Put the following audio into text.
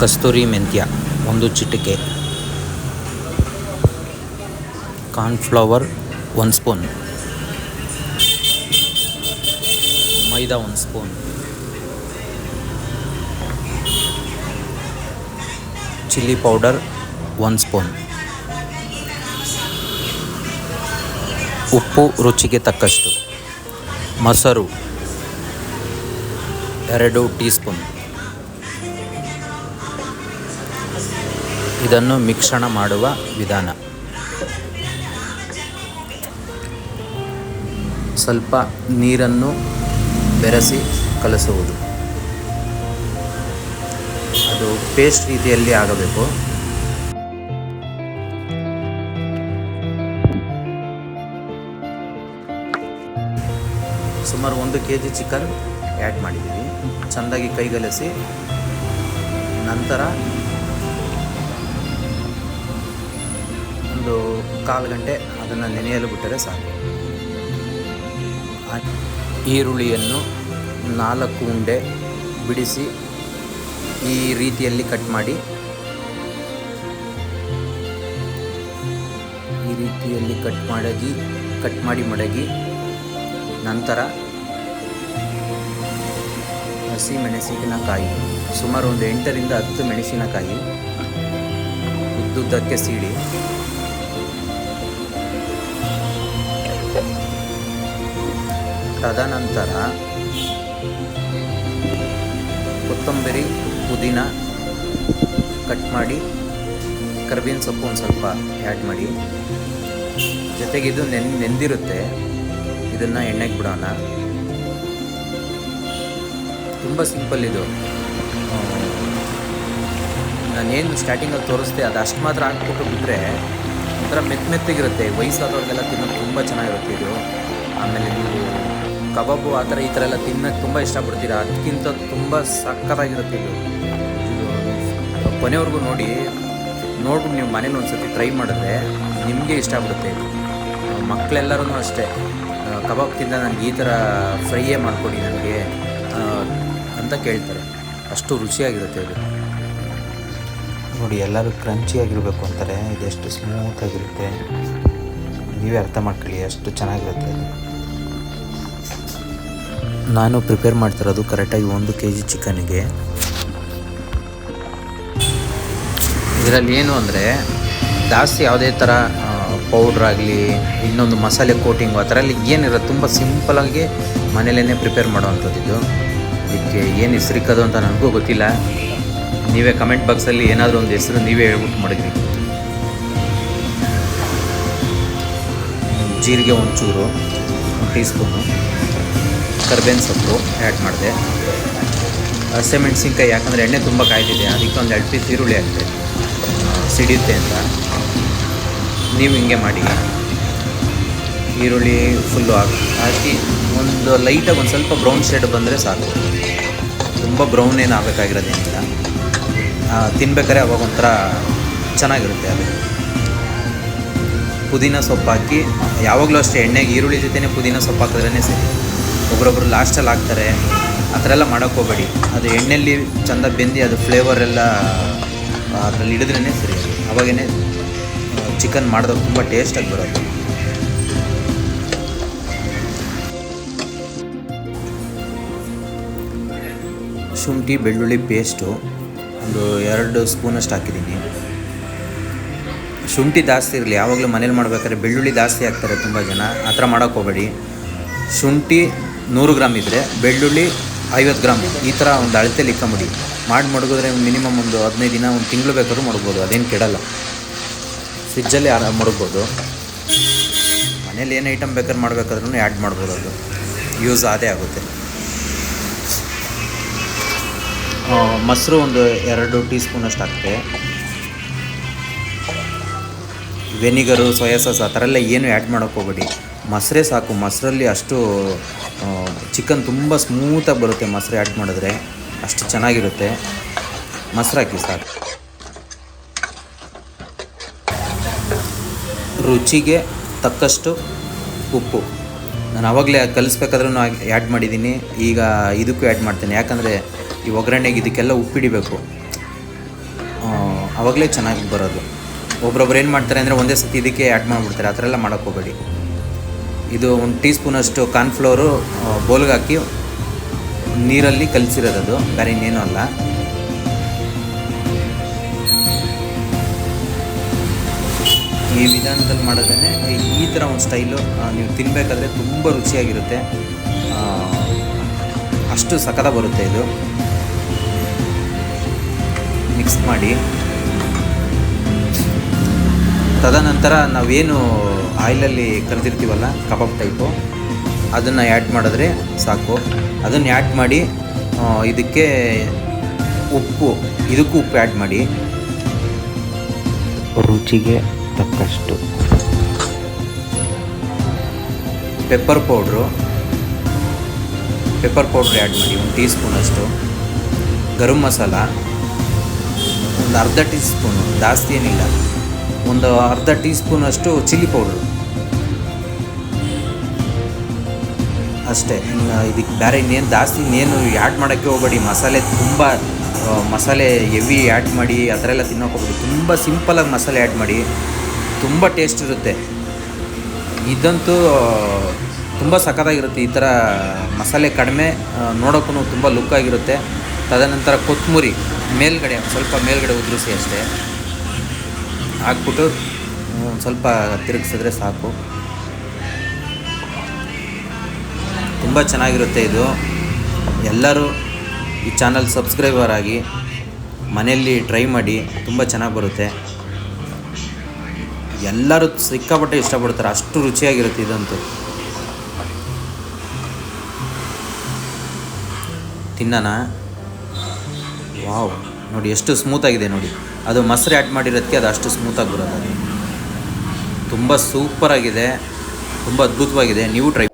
ಕಸ್ತೂರಿ ಮೆಂತ್ಯ, ಒಂದು ಚಿಟಿಕೆ. ಕಾರ್ನ್ಫ್ಲವರ್, ಒಂದು ಸ್ಪೂನ್. ಮೈದಾ, ಒಂದು ಸ್ಪೂನ್. ಚಿಲ್ಲಿ ಪೌಡರ್, ಒಂದು ಸ್ಪೂನ್. ಉಪ್ಪು ರುಚಿಗೆ ತಕ್ಕಷ್ಟು. ಮೊಸರು, ಎರಡು ಟೀ ಸ್ಪೂನ್ ಇದನ್ನು ಮಿಶ್ರಣ ಮಾಡುವ ವಿಧಾನ. ಸ್ವಲ್ಪ ನೀರನ್ನು ಬೆರೆಸಿ ಕಲಸುವುದು. ಅದು ಪೇಸ್ಟ್ ರೀತಿಯಲ್ಲಿ ಆಗಬೇಕು. ಸುಮಾರು ಒಂದು ಕೆ ಜಿ ಚಿಕನ್ ಆ್ಯಡ್ ಮಾಡಿದ್ದೀವಿ. ಚೆಂದಾಗಿ ಕೈಗಲಸಿ, ನಂತರ ಒಂದು ಕಾಲು ಗಂಟೆ ಅದನ್ನು ನೆನೆಯಲು ಬಿಟ್ಟರೆ ಸಾಕು. ಈರುಳ್ಳಿಯನ್ನು ನಾಲ್ಕು ಉಂಡೆ ಬಿಡಿಸಿ ಈ ರೀತಿಯಲ್ಲಿ ಕಟ್ ಮಾಡಿ, ಈ ರೀತಿಯಲ್ಲಿ ಕಟ್ ಮಾಡಗಿ, ಕಟ್ ಮಾಡಿ ಮಡಗಿ, ನಂತರ ಹಸಿ ಮೆಣಸಿನಕಾಯಿ ಸುಮಾರು ಒಂದು ಎಂಟರಿಂದ ಹತ್ತು ಮೆಣಸಿನಕಾಯಿ ಉದ್ದುದ್ದಕ್ಕೆ ಸೀಡಿ. ತದನಂತರ ಕೊತ್ತಂಬರಿ, ಪುದೀನ ಕಟ್ ಮಾಡಿ, ಕರ್ಬೇವಿನ ಸೊಪ್ಪು ಒಂದು ಸ್ವಲ್ಪ ಆ್ಯಡ್ ಮಾಡಿ. ಜೊತೆಗೆ ಇದು ನೆನ್, ನೆಂದಿರುತ್ತೆ. ಇದನ್ನು ಎಣ್ಣೆಗೆ ಬಿಡೋಣ. ತುಂಬ ಸಿಂಪಲ್ ಇದು. ನಾನೇನು ಸ್ಟಾರ್ಟಿಂಗಲ್ಲಿ ತೋರಿಸ್ದೆ, ಅದು ಅಷ್ಟು ಮಾತ್ರ ಹಾಕ್ಬಿಟ್ಟು ಬಿಟ್ಟರೆ ಒಂಥರ ಮೆತ್ತ ಮೆತ್ತಗಿರುತ್ತೆ. ವಯಸ್ಸಾದವ್ರಿಗೆಲ್ಲ ತಿನ್ನೋದು ತುಂಬ ಚೆನ್ನಾಗಿರುತ್ತೆ ಇದು. ಆಮೇಲೆ ನೀವು ಕಬಾಬು ಆ ಥರ ಈ ಥರ ಎಲ್ಲ ತಿನ್ನೋಕ್ಕೆ ತುಂಬ ಇಷ್ಟಪಡ್ತೀರಾ? ಅದಕ್ಕಿಂತ ತುಂಬ ಸಕ್ಕತ್ತಾಗಿರುತ್ತೆ ಇದು. ಕೊನೆವರೆಗೂ ನೋಡಿ, ನೋಡ್ಬಿಟ್ಟು ನೀವು ಮನೇಲಿ ಸರ್ತಿ ಟ್ರೈ ಮಾಡಿದ್ರೆ ನಿಮಗೆ ಇಷ್ಟ ಆಗ್ಬಿಡುತ್ತೆ ಇದು. ಮಕ್ಕಳೆಲ್ಲರೂ ಅಷ್ಟೇ. ಕಬಾಬ್ ತಿಂದ ನನಗೆ ಈ ಥರ ಫ್ರೈಯೇ ಮಾಡಿಕೊಡಿ ನನಗೆ ಅಂತ ಕೇಳ್ತಾರೆ. ಅಷ್ಟು ರುಚಿಯಾಗಿರುತ್ತೆ ಇದು. ನೋಡಿ, ಎಲ್ಲರೂ ಕ್ರಂಚಿಯಾಗಿರಬೇಕು ಅಂತಾರೆ. ಇದೆಷ್ಟು ಸ್ಮೂತಾಗಿರುತ್ತೆ ನೀವೇ ಅರ್ಥ ಮಾಡ್ಕೊಳ್ಳಿ, ಅಷ್ಟು ಚೆನ್ನಾಗಿರುತ್ತೆ ಅದು ನಾನು ಪ್ರಿಪೇರ್ ಮಾಡ್ತಿರೋದು ಕರೆಕ್ಟಾಗಿ ಒಂದು ಕೆ ಜಿ ಚಿಕನ್ಗೆ ಇದರಲ್ಲಿ ಏನು ಅಂದರೆ ಜಾಸ್ತಿ ಯಾವುದೇ ಥರ ಪೌಡ್ರ್ ಆಗಲಿ, ಇನ್ನೊಂದು ಮಸಾಲೆ ಕೋಟಿಂಗು ಆ ಥರ ಅಲ್ಲಿ ಏನಿರೋ ತುಂಬ ಸಿಂಪಲಾಗಿ ಮನೇಲೇ ಪ್ರಿಪೇರ್ ಮಾಡುವಂಥದ್ದು ಇದು. ಇದಕ್ಕೆ ಏನು ಹೆಸರಿಕ್ಕದು ಅಂತ ನನಗೂ ಗೊತ್ತಿಲ್ಲ. ನೀವೇ ಕಮೆಂಟ್ ಬಾಕ್ಸಲ್ಲಿ ಏನಾದರೂ ಒಂದು ಹೆಸರು ನೀವೇ ಹೇಳ್ಬಿಟ್ಟು ಮಾಡಿದ್ರಿ. ಜೀರಿಗೆ ಒಂಚೂರು, ಒಂದು ಟೀ ಸ್ಪೂನು ಕರ್ಬೇವಿನ ಸೊಪ್ಪು ಆ್ಯಡ್ ಮಾಡಿದೆ. ಹಸಿಮೆಣ್ಸಿನ್ಕಾಯಿ ಯಾಕಂದರೆ ಎಣ್ಣೆ ತುಂಬ ಕಾಯ್ದಿದೆ ಅದಕ್ಕೆ ಒಂದು ಎರಡು ಪೀಸ್ ಈರುಳ್ಳಿ ಹಾಕಿದೆ. ಸಿಡಿಯುತ್ತೆ ಅಂತ. ನೀವು ಹಿಂಗೆ ಮಾಡಿ. ಈರುಳ್ಳಿ ಫುಲ್ಲು ಹಾಕಿ ಹಾಕಿ ಒಂದು ಲೈಟಾಗಿ ಒಂದು ಸ್ವಲ್ಪ ಬ್ರೌನ್ ಶೇಡ್ ಬಂದರೆ ಸಾಕು. ತುಂಬ ಬ್ರೌನ್ ಏನು ಆಗಬೇಕಾಗಿರೋದೇನಿಲ್ಲ ತಿನ್ಬೇಕಾದ್ರೆ ಅವಾಗ ಒಂಥರ ಚೆನ್ನಾಗಿರುತ್ತೆ ಅದು. ಪುದೀನ ಸೊಪ್ಪು ಹಾಕಿ, ಯಾವಾಗಲೂ ಅಷ್ಟೇ ಎಣ್ಣೆಗೆ ಈರುಳ್ಳಿ ಜೊತೆನೇ ಪುದೀನ ಸೊಪ್ಪು ಹಾಕಿದ್ರೇ ಸರಿ. ಒಬ್ರೊಬ್ರು ಲಾಸ್ಟಲ್ಲಿ ಹಾಕ್ತಾರೆ. ಆ ಥರ ಎಲ್ಲ ಮಾಡೋಕ್ಕೆ ಹೋಗಬೇಡಿ. ಅದು ಎಣ್ಣೆಯಲ್ಲಿ ಚೆಂದ ಬೆಂದು ಅದು ಫ್ಲೇವರ್ ಎಲ್ಲ ಅದರಲ್ಲಿ ಹಿಡಿದ್ರೇ ಸರಿ ಅವಾಗೇ ಚಿಕನ್ ಮಾಡಿದಾಗ ತುಂಬ ಟೇಸ್ಟಾಗಿ ಬರೋದು ಶುಂಠಿ, ಬೆಳ್ಳುಳ್ಳಿ ಪೇಸ್ಟು ಒಂದು ಎರಡು ಸ್ಪೂನಷ್ಟು ಹಾಕಿದ್ದೀನಿ. ಶುಂಠಿ ಜಾಸ್ತಿ ಇರಲಿ, ಯಾವಾಗಲೂ ಮನೇಲಿ ಮಾಡ್ಬೇಕಾದ್ರೆ ಬೆಳ್ಳುಳ್ಳಿ ಜಾಸ್ತಿ ಹಾಕ್ತಾರೆ ತುಂಬ ಜನ. ಆ ಥರ ಮಾಡೋಕ್ಕೆ ಹೋಗಬೇಡಿ. ಶುಂಠಿ ನೂರು ಗ್ರಾಮ್ ಇದ್ದರೆ ಬೆಳ್ಳುಳ್ಳಿ ಐವತ್ತು ಗ್ರಾಮ್ ಈ ಥರ ಒಂದು ಅಳತೆಲಿ ಇಕ್ಕಂಬಿಡಿ ಮಾಡಿ. ಮಡಗಿದ್ರೆ ಮಿನಿಮಮ್ ಒಂದು ಹದಿನೈದು ದಿನ, ಒಂದು ತಿಂಗಳು ಬೇಕಾದ್ರೂ ಮಡಗ್ಬೋದು, ಅದೇನು ಕೆಡಲ್ಲ. ಫ್ರಿಜ್ಜಲ್ಲಿ ಮಡಗ್ಬೋದು. ಮನೇಲಿ ಏನು ಐಟಮ್ ಬೇಕಾದ್ರೆ ಮಾಡಬೇಕಾದ್ರೂ ಆ್ಯಡ್ ಮಾಡ್ಬೋದು ಅದು. ಯೂಸ್ ಅದೇ ಆಗುತ್ತೆ. ಮೊಸರು ಒಂದು ಎರಡು ಟೀ ಸ್ಪೂನಷ್ಟು ಹಾಕ್ತೆ. ವೆನಿಗರು ಸೋಯಾ ಸಾಸ್ ಆ ಥರ ಎಲ್ಲ ಏನು ಆ್ಯಡ್ ಮಾಡೋಕ್ಕೆ ಹೋಗಬೇಡಿ. ಮೊಸರೇ ಸಾಕು, ಮೊಸರಲ್ಲಿ ಅಷ್ಟು ಚಿಕನ್ ತುಂಬ ಸ್ಮೂತಾಗಿ ಬರುತ್ತೆ ಮೊಸರು ಆ್ಯಡ್ ಮಾಡಿದ್ರೆ. ಅಷ್ಟು ಚೆನ್ನಾಗಿರುತ್ತೆ. ಮೊಸರು ಹಾಕಿ ಸಾಕು. ರುಚಿಗೆ ತಕ್ಕಷ್ಟು ಉಪ್ಪು. ನಾನು ಆವಾಗಲೇ ಕಲಿಸ್ಬೇಕಾದ್ರೂ ಆ್ಯಡ್ ಮಾಡಿದ್ದೀನಿ ಈಗ ಇದಕ್ಕೂ ಆ್ಯಡ್ ಮಾಡ್ತೇನೆ. ಯಾಕಂದರೆ ಈ ಒಗ್ಗರಣೆಗೆ ಇದಕ್ಕೆಲ್ಲ ಉಪ್ಪಿಡಿಬೇಕು ಆವಾಗಲೇ ಚೆನ್ನಾಗಿ ಬರೋದು. ಒಬ್ರೊಬ್ರು ಏನು ಮಾಡ್ತಾರೆ ಅಂದರೆ ಒಂದೇ ಸತಿ ಇದಕ್ಕೆ ಆ್ಯಡ್ ಮಾಡಿಬಿಡ್ತಾರೆ. ಆ ಥರ ಎಲ್ಲ ಮಾಡೋಕ್ಕೆ ಹೋಗಬೇಡಿ. ಇದು ಒಂದು ಟೀ ಸ್ಪೂನಷ್ಟು ಕಾರ್ನ್ಫ್ಲೋರು ಬೋಲ್ಗೆ ಹಾಕಿ ನೀರಲ್ಲಿ ಕಲಸಿರೋದು ಬೇರೆ ಇನ್ನೇನೂ ಅಲ್ಲ. ಈ ವಿಧಾನದಲ್ಲಿ ಮಾಡೋದೇ ಈ ಥರ ಒಂದು ಸ್ಟೈಲು ನೀವು ತಿನ್ನಬೇಕಾದ್ರೆ ತುಂಬ ರುಚಿಯಾಗಿರುತ್ತೆ. ಅಷ್ಟು ಸಖತ ಬರುತ್ತೆ ಇದು. ಮಿಕ್ಸ್ ಮಾಡಿ. ತದನಂತರ ನಾವೇನು ಆಯಿಲಲ್ಲಿ ಕರೆದಿರ್ತೀವಲ್ಲ ಕಬಾಬ್ ಟೈಪು ಅದನ್ನು ಆ್ಯಡ್ ಮಾಡಿದ್ರೆ ಸಾಕು. ಅದನ್ನು ಆ್ಯಡ್ ಮಾಡಿ ಇದಕ್ಕೆ ಉಪ್ಪು ಇದಕ್ಕೂ ಉಪ್ಪು ಆ್ಯಡ್ ಮಾಡಿ. ರುಚಿಗೆ ತಕ್ಕಷ್ಟು. Pepper powder pepper powder add ಮಾಡಿ ಒಂದು ಟೀ ಸ್ಪೂನಷ್ಟು ಗರಂ ಮಸಾಲ ಒಂದು ಅರ್ಧ ಟೀ ಸ್ಪೂನು ಜಾಸ್ತಿ ಏನಿಲ್ಲ. ಒಂದು ಅರ್ಧ ಟೀ ಸ್ಪೂನಷ್ಟು ಚಿಲ್ಲಿ ಪೌಡ್ರು ಅಷ್ಟೇ. ಇದಕ್ಕೆ ಬೇರೆ ಇನ್ನೇನು ಜಾಸ್ತಿ ಇನ್ನೇನು ಆ್ಯಡ್ ಮಾಡೋಕ್ಕೆ ಹೋಗಬೇಡಿ. ಮಸಾಲೆ ತುಂಬ ಮಸಾಲೆ ಹೆವಿ ಆ್ಯಡ್ ಮಾಡಿ, ಆ ಥರ ಎಲ್ಲ ತಿನ್ನೋಕೆ ಹೋಗ್ಬೇಡಿ. ತುಂಬ ಸಿಂಪಲಾಗಿ ಮಸಾಲೆ ಆ್ಯಡ್ ಮಾಡಿ, ತುಂಬ ಟೇಸ್ಟ್ ಇರುತ್ತೆ. ಇದಂತೂ ತುಂಬ ಸಖತ್ತಾಗಿರುತ್ತೆ. ಈ ಥರ ಮಸಾಲೆ ಕಡಿಮೆ ನೋಡೋಕ್ಕೂ ತುಂಬ ಲುಕ್ ಆಗಿರುತ್ತೆ. ತದನಂತರ ಕೊತ್ತಂಬರಿ ಮೇಲ್ಗಡೆ, ಸ್ವಲ್ಪ ಮೇಲ್ಗಡೆ ಉದುರಿಸಿ ಅಷ್ಟೇ. ಹಾಕ್ಬಿಟ್ಟು ಸ್ವಲ್ಪ ತಿರುಗಿಸಿದ್ರೆ ಸಾಕು. ತುಂಬ ಚೆನ್ನಾಗಿರುತ್ತೆ ಇದು. ಎಲ್ಲರೂ ಈ ಚಾನಲ್ ಸಬ್ಸ್ಕ್ರೈಬರ್ ಆಗಿ ಮನೆಯಲ್ಲಿ ಟ್ರೈ ಮಾಡಿ, ತುಂಬ ಚೆನ್ನಾಗಿ ಬರುತ್ತೆ. ಎಲ್ಲರೂ ಸಿಕ್ಕಾಪಟ್ಟೆ ಇಷ್ಟಪಡ್ತಾರೆ, ಅಷ್ಟು ರುಚಿಯಾಗಿರುತ್ತೆ ಇದಂತೂ. ತಿನ್ನೋಣ ವಾವ್, ನೋಡಿ ಎಷ್ಟು ಸ್ಮೂತಾಗಿದೆ ನೋಡಿ. ಅದು ಮೊಸರು ಆ್ಯಡ್ ಮಾಡಿರೋದಕ್ಕೆ ಅದು ಅಷ್ಟು ಸ್ಮೂತಾಗಿ ಬರೋದು ತುಂಬ ಸೂಪರಾಗಿದೆ ತುಂಬ ಅದ್ಭುತವಾಗಿದೆ, ನೀವು ಟ್ರೈ